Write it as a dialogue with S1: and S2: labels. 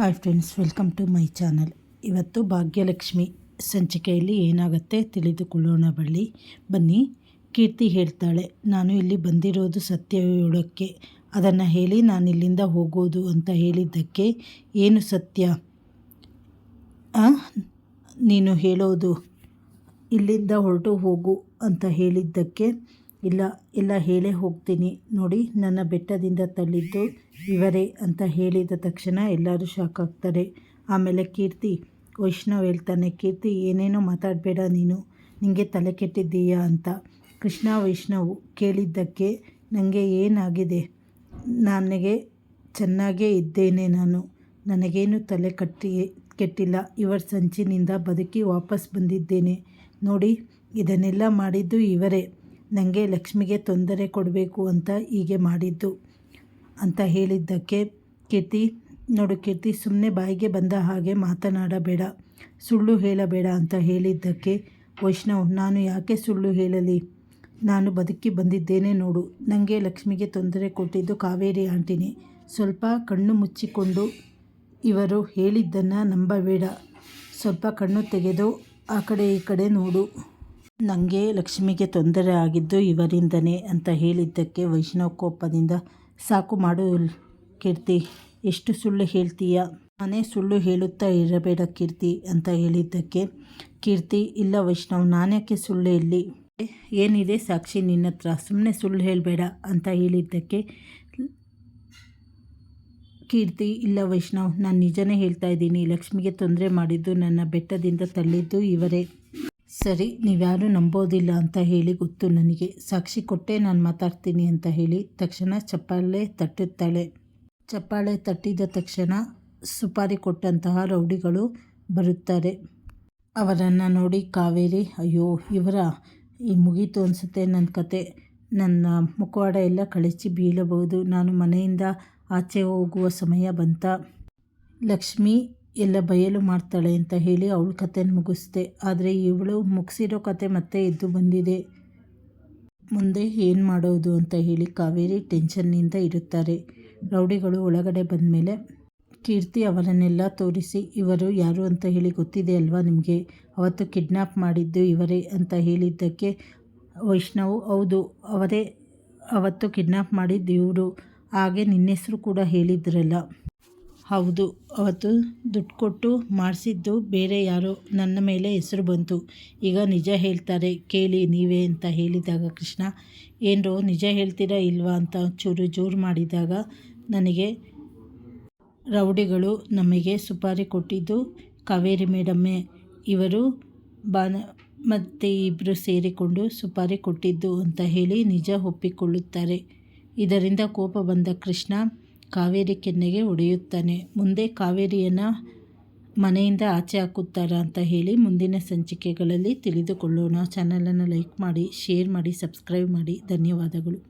S1: Hi friends welcome to my channel ಇವತ್ತು ಭಾಗ್ಯಲಕ್ಷ್ಮಿ ಸಂಚಿಕೆಯಲ್ಲಿ ಏನಾಗುತ್ತೆ ತಿಳಿದುಕೊಳ್ಳೋಣ ಬಳ್ಳಿ ಬನ್ನಿ, ಕೀರ್ತಿ ಹೇಳ್ತಾಳೆ, ನಾನು ಇಲ್ಲಿ ಬಂದಿರೋದು ಸತ್ಯ ಹೇಳೋಕ್ಕೆ ಅದನ್ನು ಹೇಳಿ ನಾನು ಇಲ್ಲಿಂದ ಹೋಗೋದು ಅಂತ ಹೇಳಿದ್ದಕ್ಕೆ ಏನು ಸತ್ಯ? ನೀನು ಹೇಳೋದು ಇಲ್ಲಿಂದ ಹೊರಟು ಹೋಗು ಅಂತ ಹೇಳಿದ್ದಕ್ಕೆ ಇಲ್ಲ ಇಲ್ಲ ಹೇಳೇ ಹೋಗ್ತೀನಿ. ನೋಡಿ, ನನ್ನ ಬೆಟ್ಟದಿಂದ ತಳ್ಳಿದ್ದು ಇವರೇ ಅಂತ ಹೇಳಿದ ತಕ್ಷಣ ಎಲ್ಲರೂ ಶಾಕ್ ಆಗ್ತಾರೆ. ಆಮೇಲೆ ಕೀರ್ತಿ, ವೈಷ್ಣವ್ ಹೇಳ್ತಾನೆ, ಕೀರ್ತಿ, ಏನೇನೋ ಮಾತಾಡಬೇಡ ನೀನು. ನಿಮಗೆ ತಲೆ ಕೆಟ್ಟಿದ್ದೀಯಾ ಅಂತ. ಕೃಷ್ಣ, ವೈಷ್ಣವ್ ಕೇಳಿದ್ದಕ್ಕೆ ನನಗೆ ಏನಾಗಿದೆ? ನನಗೆ ಚೆನ್ನಾಗೇ ಇದ್ದೇನೆ ನಾನು. ನನಗೇನು ತಲೆ ಕಟ್ಟಿ, ಕೆಟ್ಟಿಲ್ಲ. ಇವರ ಸಂಚಿನಿಂದ ಬದುಕಿ ವಾಪಸ್ ಬಂದಿದ್ದೇನೆ. ನೋಡಿ, ಇದನ್ನೆಲ್ಲ ಮಾಡಿದ್ದು ಇವರೇ. ನನಗೆ ಲಕ್ಷ್ಮಿಗೆ ತೊಂದರೆ ಕೊಡಬೇಕು ಅಂತ ಹೀಗೆ ಮಾಡಿದ್ದು. ಅಂತ ಹೇಳಿದ್ದಕ್ಕೆ ಕೀರ್ತಿ ನೋಡು ಕೀರ್ತಿ ಸುಮ್ಮನೆ ಬಾಯಿಗೆ ಬಂದ ಹಾಗೆ ಮಾತನಾಡಬೇಡ, ಸುಳ್ಳು ಹೇಳಬೇಡ ಅಂತ ಹೇಳಿದ್ದಕ್ಕೆ ವೈಷ್ಣವ್, ನಾನು ಯಾಕೆ ಸುಳ್ಳು ಹೇಳಲಿ? ನಾನು ಬದುಕಿ ಬಂದಿದ್ದೇನೆ ನೋಡು ನನಗೆ ಲಕ್ಷ್ಮಿಗೆ ತೊಂದರೆ ಕೊಟ್ಟಿದ್ದು ಕಾವೇರಿ ಆಂಟಿನಿ. ಸ್ವಲ್ಪ ಕಣ್ಣು ಮುಚ್ಚಿಕೊಂಡು ಇವರು ಹೇಳಿದ್ದನ್ನು ನಂಬಬೇಡ, ಸ್ವಲ್ಪ ಕಣ್ಣು ತೆಗೆದು ಆ ಕಡೆ ಈ ಕಡೆ ನೋಡು. ನನಗೆ ಲಕ್ಷ್ಮಿಗೆ ತೊಂದರೆ ಆಗಿದ್ದು ಇವರಿಂದನೇ ಅಂತ ಹೇಳಿದ್ದಕ್ಕೆ ವೈಷ್ಣವ್ ಕೋಪದಿಂದ, ಸಾಕು ಮಾಡು ಕೀರ್ತಿ, ಎಷ್ಟು ಸುಳ್ಳು ಹೇಳ್ತೀಯ? ನಾನೇ ಸುಳ್ಳು ಹೇಳುತ್ತಾ ಇರಬೇಡ ಕೀರ್ತಿ, ಅಂತ ಹೇಳಿದ್ದಕ್ಕೆ, ಕೀರ್ತಿ, ಇಲ್ಲ ವೈಷ್ಣವ್, ನಾನ್ಯಾಕೆ ಸುಳ್ಳು ಇಲ್ಲಿ ಏನಿದೆ ಸಾಕ್ಷಿ ನಿನ್ನ ಹತ್ರ ಸುಮ್ಮನೆ ಸುಳ್ಳು ಹೇಳಬೇಡ, ಅಂತ ಹೇಳಿದ್ದಕ್ಕೆ, ಕೀರ್ತಿ, ಇಲ್ಲ ವೈಷ್ಣವ್, ನಾನು ನಿಜನೇ ಹೇಳ್ತಾ ಇದ್ದೀನಿ, ಲಕ್ಷ್ಮಿಗೆ ತೊಂದರೆ ಮಾಡಿದ್ದು ನನ್ನ ಬೆಟ್ಟದಿಂದ ತಳ್ಳಿದ್ದು ಇವರೇ. ಸರಿ, ನೀವ್ಯಾರೂ ನಂಬೋದಿಲ್ಲ ಅಂತ ಹೇಳಿ ಗೊತ್ತು ನನಗೆ. ಸಾಕ್ಷಿ ಕೊಟ್ಟೆ ನಾನು ಮಾತಾಡ್ತೀನಿ ಅಂತ ಹೇಳಿ ತಕ್ಷಣ ಚಪ್ಪಾಳೆ ತಟ್ಟುತ್ತಾಳೆ. ಚಪ್ಪಾಳೆ ತಟ್ಟಿದ ತಕ್ಷಣ ಸುಪಾರಿ ಕೊಟ್ಟಂತಹ ರೌಡಿಗಳು ಬರುತ್ತಾರೆ. ಅವರನ್ನು ನೋಡಿ ಕಾವೇರಿ, ಅಯ್ಯೋ, ಇವರ, ಈ ಮುಗೀತು ಅನಿಸುತ್ತೆ ನನ್ನ ಕತೆ. ನನ್ನ ಮುಖವಾಡ ಎಲ್ಲ ಕಳಚಿ ಬೀಳಬಹುದು. ನಾನು ಮನೆಯಿಂದ ಆಚೆ ಹೋಗುವ ಸಮಯ ಬಂತ. ಲಕ್ಷ್ಮಿ ಎಲ್ಲ ಬಯಲು ಮಾಡ್ತಾಳೆ ಅಂತ ಹೇಳಿ ಅವಳ ಕತೆನ ಮುಗಿಸ್ದೆ. ಆದರೆ ಇವಳು ಮುಗಿಸಿರೋ ಕತೆ ಮತ್ತೆ ಎದ್ದು ಬಂದಿದೆ. ಮುಂದೆ ಏನು ಮಾಡೋದು ಅಂತ ಹೇಳಿ ಕಾವೇರಿ ಟೆನ್ಷನ್ನಿಂದ ಇರುತ್ತಾರೆ. ರೌಡಿಗಳು ಒಳಗಡೆ ಬಂದಮೇಲೆ, ಕೀರ್ತಿ ಅವರನ್ನೆಲ್ಲ ತೋರಿಸಿ, ಇವರು ಯಾರು ಅಂತ ಹೇಳಿ ಗೊತ್ತಿದೆ ಅಲ್ವಾ ನಿಮಗೆ? ಅವತ್ತು ಕಿಡ್ನ್ಯಾಪ್ ಮಾಡಿದ್ದು ಇವರೇ ಅಂತ ಹೇಳಿದ್ದಕ್ಕೆ ವೈಷ್ಣವ್, ಹೌದು, ಅವರೇ ಅವತ್ತು ಕಿಡ್ನ್ಯಾಪ್ ಮಾಡಿದ್ದು ಇವರು. ಹಾಗೆ ನಿನ್ನ ಹೆಸರು ಕೂಡ ಹೇಳಿದ್ರಲ್ಲ. ಹೌದು, ಅವತ್ತು ದುಡ್ಡು ಕೊಟ್ಟು ಮಾಡಿಸಿದ್ದು ಬೇರೆ ಯಾರೋ. ನನ್ನ ಮೇಲೆ ಹೆಸರು ಬಂತು. ಈಗ ನಿಜ ಹೇಳ್ತಾರೆ, ಕೇಳಿ ನೀವೇ ಅಂತ ಹೇಳಿದಾಗ ಕೃಷ್ಣ, ಏನರೋ ನಿಜ ಹೇಳ್ತೀರಾ ಇಲ್ವಾ ಅಂತ ಚೂರು ಜೋರು ಮಾಡಿದಾಗ ನನಗೆ ರೌಡಿಗಳು ನಮಗೆ ಸುಪಾರಿ ಕೊಟ್ಟಿದ್ದು ಕಾವೇರಿ ಮೇಡಮ್ಮೆ. ಇವರು ಬಾನ, ಮತ್ತು ಇಬ್ಬರು ಸೇರಿಕೊಂಡು ಸುಪಾರಿ ಕೊಟ್ಟಿದ್ದು ಅಂತ ಹೇಳಿ ನಿಜ ಒಪ್ಪಿಕೊಳ್ಳುತ್ತಾರೆ. ಇದರಿಂದ ಕೋಪ ಬಂದ ಕೃಷ್ಣ ಕಾವೇರಿ ಕೆನ್ನೆಗೆ ಒಡೆಯುತ್ತಾನೆ. ಮುಂದೆ ಕಾವೇರಿಯನ್ನು ಮನೆಯಿಂದ ಆಚೆ ಹಾಕುತ್ತಾರಾ ಅಂತ ಹೇಳಿ ಮುಂದಿನ ಸಂಚಿಕೆಗಳಲ್ಲಿ ತಿಳಿದುಕೊಳ್ಳೋಣ. ಚಾನಲನ್ನು ಲೈಕ್ ಮಾಡಿ, ಶೇರ್ ಮಾಡಿ, ಸಬ್ಸ್ಕ್ರೈಬ್ ಮಾಡಿ. ಧನ್ಯವಾದಗಳು.